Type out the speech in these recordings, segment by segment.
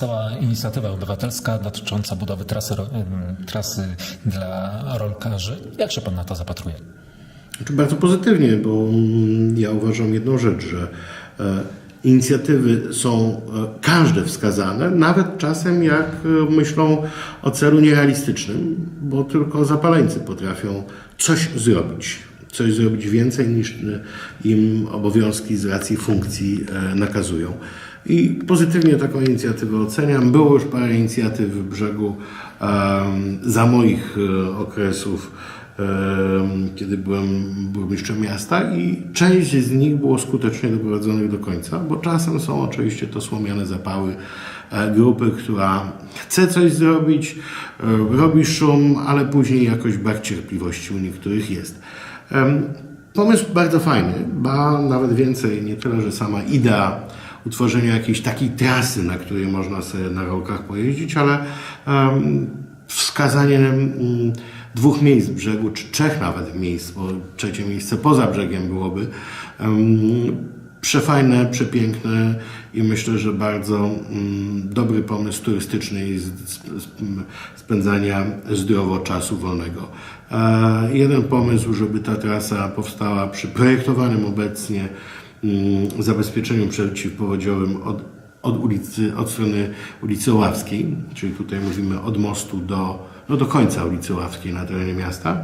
powstała inicjatywa obywatelska dotycząca budowy trasy, trasy dla rolkarzy. Jak się pan na to zapatruje? Znaczy bardzo pozytywnie, bo mm, ja uważam jedną rzecz, że e, inicjatywy są e, każde wskazane, nawet czasem jak e, myślą o celu nierealistycznym, bo tylko zapaleńcy potrafią coś zrobić. Coś zrobić więcej niż im obowiązki z racji funkcji nakazują. I pozytywnie taką inicjatywę oceniam. Było już parę inicjatyw w brzegu za moich e, okresów kiedy byłem burmistrzem miasta i część z nich było skutecznie doprowadzonych do końca, bo czasem są oczywiście to słomiane zapały e, grupy, która chce coś zrobić, e, robi szum, ale później jakoś brak cierpliwości u niektórych jest. Pomysł bardzo fajny, ba nawet więcej, nie tyle, że sama idea utworzenia jakiejś takiej trasy, na której można sobie na rolkach pojeździć, ale wskazanie dwóch miejsc brzegu, czy trzech nawet miejsc, bo trzecie miejsce poza brzegiem byłoby przefajne, przepiękne i myślę, że bardzo dobry pomysł turystyczny i spędzania zdrowo czasu wolnego. E, jeden pomysł, żeby ta trasa powstała przy projektowanym obecnie zabezpieczeniu przeciwpowodziowym od, od ulicy, od strony ulicy Oławskiej, czyli tutaj mówimy od mostu do, no do końca ulicy Oławskiej na terenie miasta.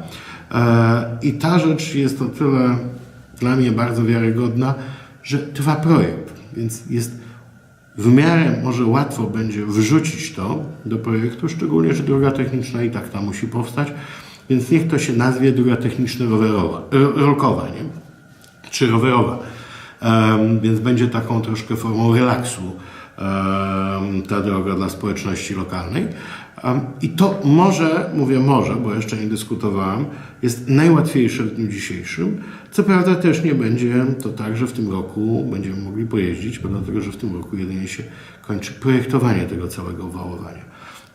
E, I ta rzecz jest o tyle dla mnie bardzo wiarygodna, że trwa projekt, więc jest w miarę może łatwo będzie wrzucić to do projektu, szczególnie, że droga techniczna i tak tam musi powstać, więc niech to się nazwie droga techniczno-rowerowa, ro- rolkowa, nie? czy rowerowa. Więc będzie taką troszkę formą relaksu ta droga dla społeczności lokalnej. I to może, mówię może, bo jeszcze nie dyskutowałem, jest najłatwiejsze w dniu dzisiejszym. Co prawda też nie będzie to tak, że w tym roku będziemy mogli pojeździć, bo dlatego, że w tym roku jedynie się kończy projektowanie tego całego wałowania.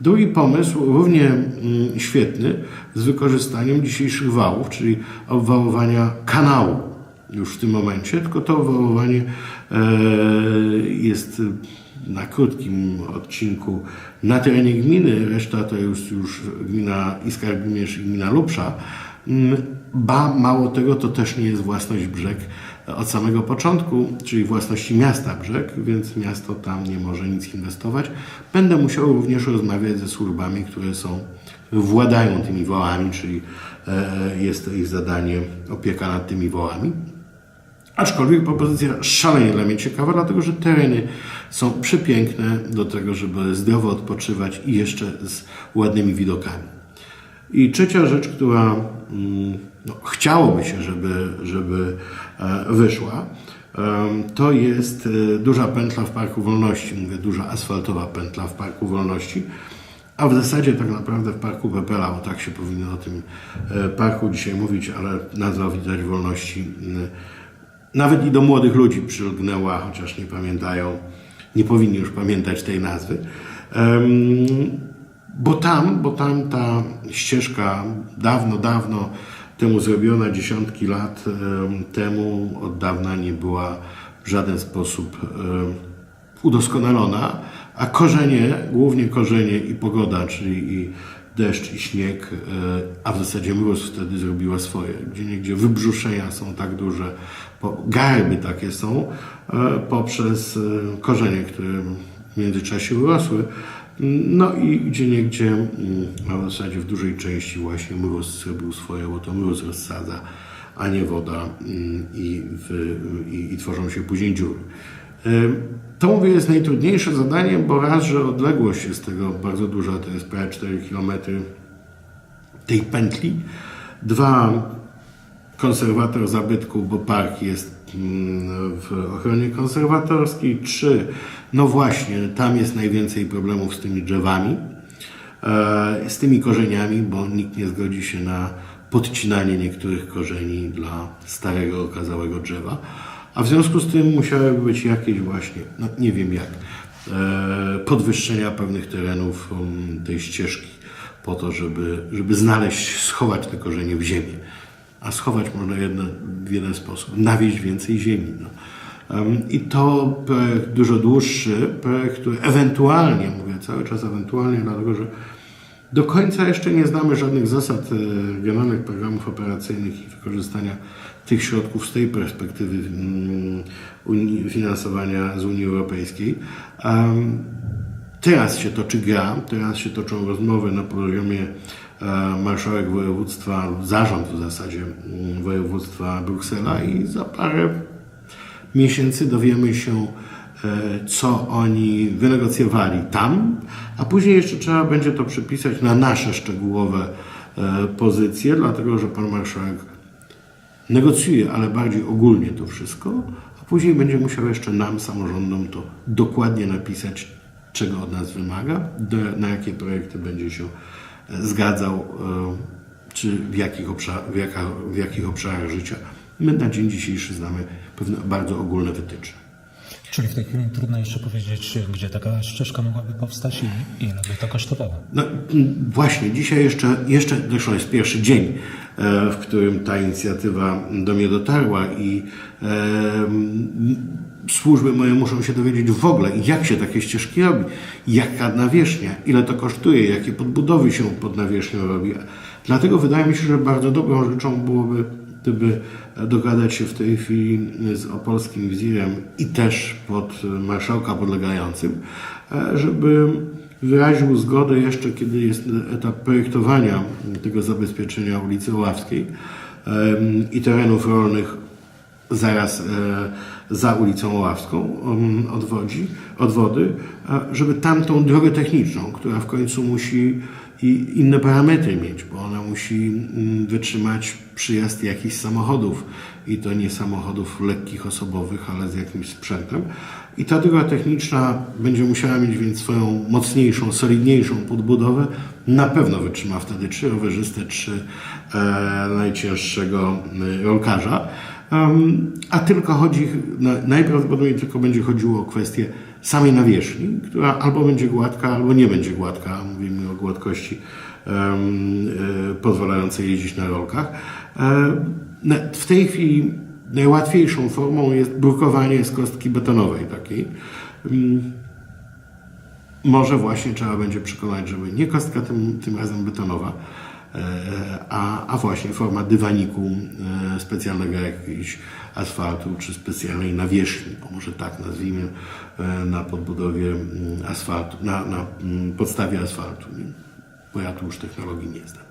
Drugi pomysł, równie mm, świetny, z wykorzystaniem dzisiejszych wałów, czyli obwałowania kanału już w tym momencie, tylko to obwałowanie e, jest na krótkim odcinku na terenie gminy, reszta to już, już gmina Iskra Gmierz i gmina Lubsza. Mm, Ba, mało tego, to też nie jest własność brzeg od samego początku, czyli własności miasta brzeg, więc miasto tam nie może nic inwestować. Będę musiał również rozmawiać ze służbami, które są, władają tymi wołami, czyli e, jest to ich zadanie opieka nad tymi wołami. Aczkolwiek propozycja szalenie dla mnie ciekawa, dlatego że tereny są przepiękne do tego, żeby zdrowo odpoczywać i jeszcze z ładnymi widokami. I trzecia rzecz, która mm, no, chciałoby się, żeby, żeby e, wyszła, to jest e, duża pętla w Parku Wolności. Mówię duża asfaltowa pętla w Parku Wolności. A w zasadzie tak naprawdę w Parku Pepela, bo tak się powinno o tym e, parku dzisiaj mówić, ale nazwa widać wolności nawet i do młodych ludzi przylgnęła, chociaż nie pamiętają, nie powinni już pamiętać tej nazwy. Bo tam, bo tam ta ścieżka dawno, dawno temu zrobiona, dziesiątki lat em, temu, od dawna nie była w żaden sposób udoskonalona, a korzenie, głównie korzenie i pogoda, czyli i deszcz i śnieg, e, a w zasadzie mróz wtedy zrobiła swoje. Gdzie niegdzie wybrzuszenia są tak duże, garby takie są, e, poprzez e, korzenie, które w międzyczasie urosły. No i gdzie niegdzie, mm, a w zasadzie w dużej części właśnie mróz zrobił swoje, bo to mróz rozsadza, a nie woda mm, i, w, i, i tworzą się później dziury. To mówię jest najtrudniejsze zadanie, bo raz, że odległość jest tego bardzo duża, to jest prawie 4 km tej pętli. Dwa, konserwator zabytku, bo park jest mm, w ochronie konserwatorskiej. Trzy, no właśnie, tam jest najwięcej problemów z tymi drzewami, e, z tymi korzeniami, bo nikt nie zgodzi się na podcinanie niektórych korzeni dla starego, okazałego drzewa. A w związku z tym musiałyby być jakieś właśnie, no nie wiem jak, e, podwyższenia pewnych terenów um, tej ścieżki po to, żeby, żeby znaleźć, schować te korzenie w ziemię. A schować można jedno, w jeden sposób, nawieźć więcej ziemi. No. I to projekt dużo dłuższy, projekt, który ewentualnie, mówię cały czas ewentualnie, dlatego że do końca jeszcze nie znamy żadnych zasad e, regionalnych programów operacyjnych i wykorzystania tych środków z tej perspektywy mm, finansowania z Unii Europejskiej. Teraz się toczy gra, teraz się toczą rozmowy na poziomie e, marszałek województwa, zarząd w zasadzie mm, województwa Bruksela i za parę miesięcy dowiemy się, co oni wynegocjowali tam, a później jeszcze trzeba będzie to przypisać na nasze szczegółowe e, pozycje, dlatego że pan marszałek negocjuje, ale bardziej ogólnie to wszystko, a później będzie musiał jeszcze nam, samorządom, to dokładnie napisać, czego od nas wymaga, na jakie projekty będzie się e, zgadzał, e, czy w jakich, obszar, w, jaka, w jakich obszarach życia. My na dzień dzisiejszy znamy pewne bardzo ogólne wytyczne. Czyli w tej chwili trudno jeszcze powiedzieć, gdzie taka ścieżka mogłaby powstać i ile by to kosztowało. No właśnie, dzisiaj jeszcze, jeszcze zresztą jest pierwszy dzień, e, w którym ta inicjatywa do mnie dotarła i e, służby moje muszą się dowiedzieć w ogóle, jak się takie ścieżki robi, jaka nawierzchnia, ile to kosztuje, jakie podbudowy się pod nawierzchnią robi. Dlatego wydaje mi się, że bardzo dobrą rzeczą byłoby, gdyby dogadać się w tej chwili z opolskim wizirem i też pod marszałka podlegającym, e, żeby wyraził zgodę jeszcze, kiedy jest etap projektowania tego zabezpieczenia ulicy Ławskiej i terenów rolnych zaraz e, za ulicą Ławską em, odwodzi, odwody, a żeby tamtą drogę techniczną, która w końcu musi i inne parametry mieć, bo ona musi mm, wytrzymać przyjazd jakichś samochodów i to nie samochodów lekkich, osobowych, ale z jakimś sprzętem. I ta droga techniczna będzie musiała mieć więc swoją mocniejszą, solidniejszą podbudowę. Na pewno wytrzyma wtedy trzy rowerzystę, czy e, najcięższego e, rolkarza. Em, a tylko chodzi, na, najprawdopodobniej tylko będzie chodziło o kwestię samej nawierzchni, która albo będzie gładka, albo nie będzie gładka. Mówimy o gładkości e, pozwalającej jeździć na rolkach. E, w tej chwili najłatwiejszą formą jest brukowanie z kostki betonowej takiej. Mm, Może właśnie trzeba będzie przekonać, żeby nie kostka tym, tym razem betonowa, a, a właśnie forma dywaniku e, specjalnego jakiegoś asfaltu czy specjalnej nawierzchni, może tak nazwijmy, e, na podbudowie mm, asfaltu, na, na mm, podstawie asfaltu, bo ja tu już technologii nie znam.